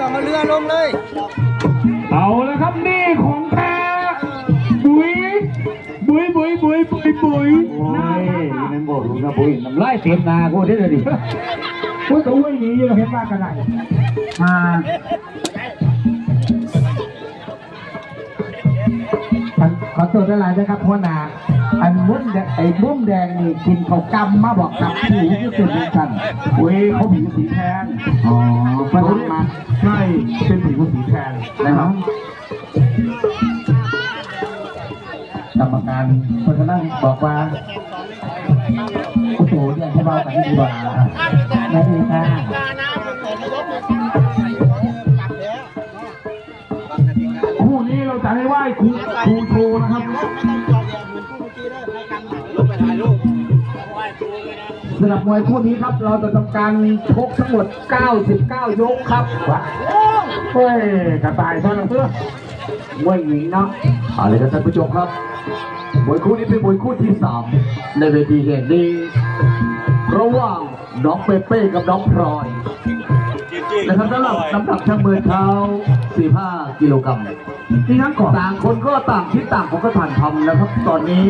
ต้องเอาเรือลงเลย เอาละครับนี่ของแท้บุยบุยบุยบุยบุยบุยโอ้ยนั่นบอกรู้นะบุยน้ำลายเต็มนากูได้เลยดิพูตัวไว้หนีอยู่เห็นว่ากันไหนมาขอโทษด้วยหลายนะครับพ่อนา อันมุ้มแดงไอ้มุ้มแดงนี่กินเขาวกำมาบอกกับผิวที่สุดเหมือนกันเว้ยเขาผิวสีแทนอ๋อพระเขาพุทธมาใช่เป็นผิวสีแทนนะครับกรรมการคนกำลังบอกว่าโอ้โหเนี่ยให้เบากันดีกว่าไม่ดีค่ะคู่นี้เราจะให้ไหว้ครูครูโชว์นะครับ สำหรับมวยคู่นี้ครับ เราจะทำการชกทั้งหมด 99 ยกครับเฮ้ยกระต่ายท่านเพื่อมวยหญิงเนาะเอาเลยครับท่านผู้ชมครับมวยคู่นี้เป็นมวยคู่ที่สามในเวทีแห่งนี้ระหว่างน้องเปเป้กับน้องพลอย นะครับสำหรับน้ำหนักช่างมือเท้า45 กิโลกรัมที่นั่งก่อนต่างคนก็ต่างคิดต่างคนก็ผ่านทำนะครับ ตอนนี้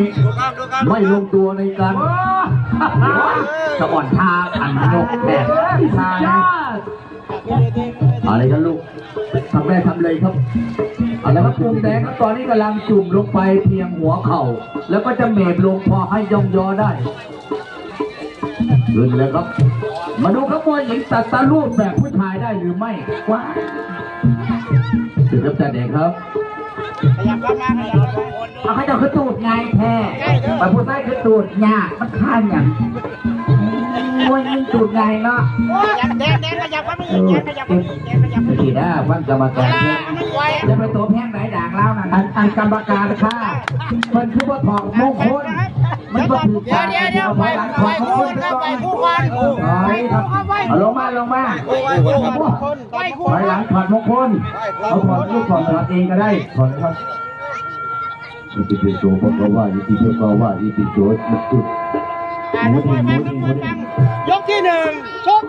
ไม่ลงตัวในการจะอ่อนทาอันนกแดดทานะอะไรกันลูกทำแม่ทำเลยครับเอาละครับมุมแดงครับตอนนี้กำลังจุ่มลงไปเพียงหัวเข่า แล้วก็จะเมบลงพอให้ย่องยอได้ขึ้นเลยครับ มาดูครับมวยหญิงตัดตาลูดแบบผู้ชายได้หรือไม่ว้าถึงครับแต่เด็กครับเอาเขาจะคือตูดไงแท้ไปพูดใต้คือตูดยากมันข้านอย่างมวยมันตูดไงเนาะแดงแดงขยับก็ไม่อีกแดงขยับก็ไม่อีกแดงขยับก็ไม่ทีอีกหน้าวันกรรมการเนี่ยไม่ไหวจะไปตัวแพงไหนด่างเล่านั่นอันอันกรรมการค่ะมันคือว่าถอดมงคล มันก็ถูกเดี๋ยวเดี๋ยวเดี๋ยวไปไปคู่คลครับไปคู่กันถอยครับเอาลงมาลงมาไปคู่กันไปคู่ถอยหลังถอดมงคลเอาถอดลูกถอดถอดเองก็ได้ถอดครับอิติปิโสภะคะวะอิติปิโสภะคะวะอิติปิโสมันจุดยกมือฟังยกมือฟังยกที่หนึ่งชก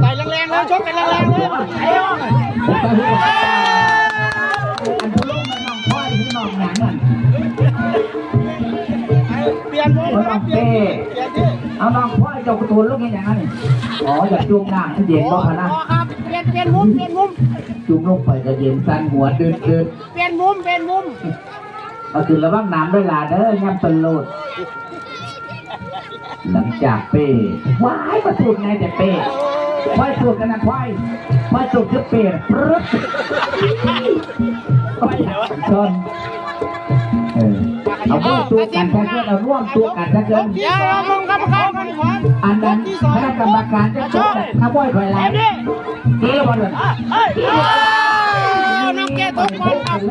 ใส่แรงๆแล้วชกกันแรงๆเลย เปลี่ยนมุมเปลี่ยนเอาน้องพ่อยเจ้าตัวลูกอย่างนั้นอ๋ออยาจุ่มน้ำเย็นบ่คะนะพอครับเปลี่ยนเปลี่ยนมุมเปลี่ยนมุมจุ่มลงไปก็เย็นสั่นหัวเดินเดินเปลี่ยนมุมเปลี่ยนมุมเอาคือระวังน้ำด้วยล่ะเด้อย่ำตลดหลังจากเป้ว้ายมาสูดไงแต่เป้ควายสูดกันนะควายควายสูดคือเป้ปรึ๊ดชนเออ เอาร่วมตัวกันแค่เกินเอาร่วมตัวกันแค่เกินเดี๋ยวเรามุมกรรมการกันก่อนอันนั้นคณะกรรมการจะชกข้าบ่อยคอยไล่เกี่ยวบอลเลยเฮ้ยน้องแกทุกคนครับเล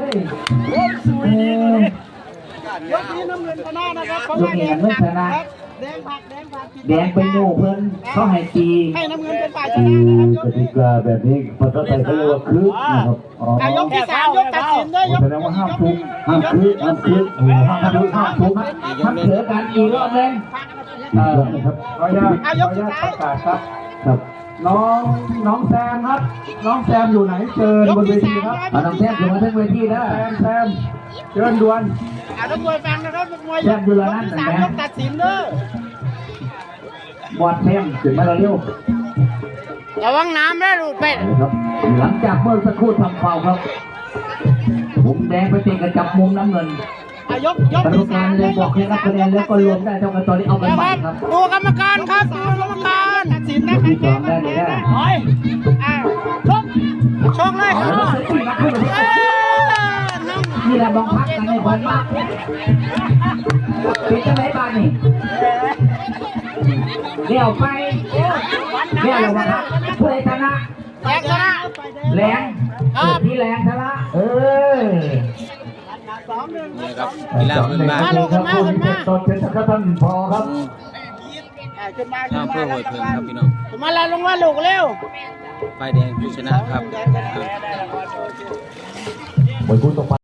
ยยกนี้น้ำเงินชนะนะครับเพราะว่าแดงผักครับแดงผักแดงผักแดงไปโน่เพิ่นเขาให้ตีให้น้ำเงินเป็นฝ่ายชนะนะครับยกกติกาแบบนี้ภาษาไทยเขาเรียกว่าคึกนะครับอ๋ออะยกที่สามยกตัดสินด้วยยกแสดงว่าห้ามทุกห้ามคึกห้ามคึกโอ้โหห้ามคึกห้ามทุกห้ามเถือกันอีกรอบนึงเออนะครับขออนุญาตขออนุญาตประกาศครับครับน้องน้องแซมครับ น้องแซมอยู่ไหนเชิญยกบนเวที่ทีสามครับเอาน้องแท้ขึ้นมาทั้งเวทีนะแซมแซม เชิญด่วนอะนักมวยฟังนะครับนักมวยยกที่สามยกตัดสินเด้อบอดแท้ขึ้นมาเร็วระวังน้ำนะลูกเป็ดนะครับหลังจากเมื่อสักครู่ทำฟาวครับมุมแดงไปติดกับจับมุมน้ำเงินอะยกยกกรรมที่กาสารมเลยบอกให้รับคะแนนแล้วก็รวมได้เท่ากันตอนนี้เอากันนะใหคม่รับครับดูกรรมการครับดูกรรมการตัดสินนะใครแพ้ใครแพ้นะโอ้ยอะชกชกเลยครับเออน้องนี่ แหละบองพักกันในบอลมากเป็นจะไหนบ้านนี่เดี๋ยวไปเดี๋ยวเรามาครับผู้ใดชนะแพ้ชนะแรงที่แรงชนะเออสองหนึ่งนี่ครับกีฬาพื้นบ้านมาลูกขึ้นมาขึ้นมาตอนเป็นสักท่านพอครับอะขึ้นมาช่าขึ้งนเพื่อหวยเพิ่งครับพี่น้องมาแล้วลงมาลูกเร็วไฟแดงผู้ชนะครับ